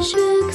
ışık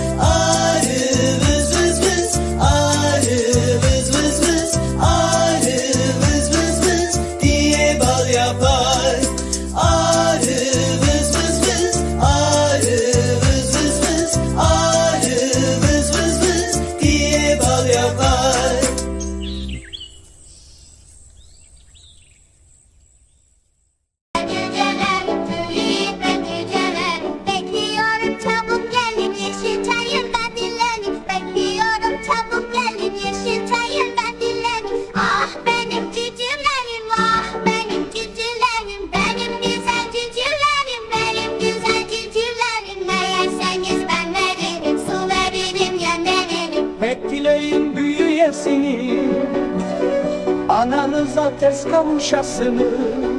seni. Ananıza tez kavuşasınız.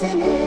Listen.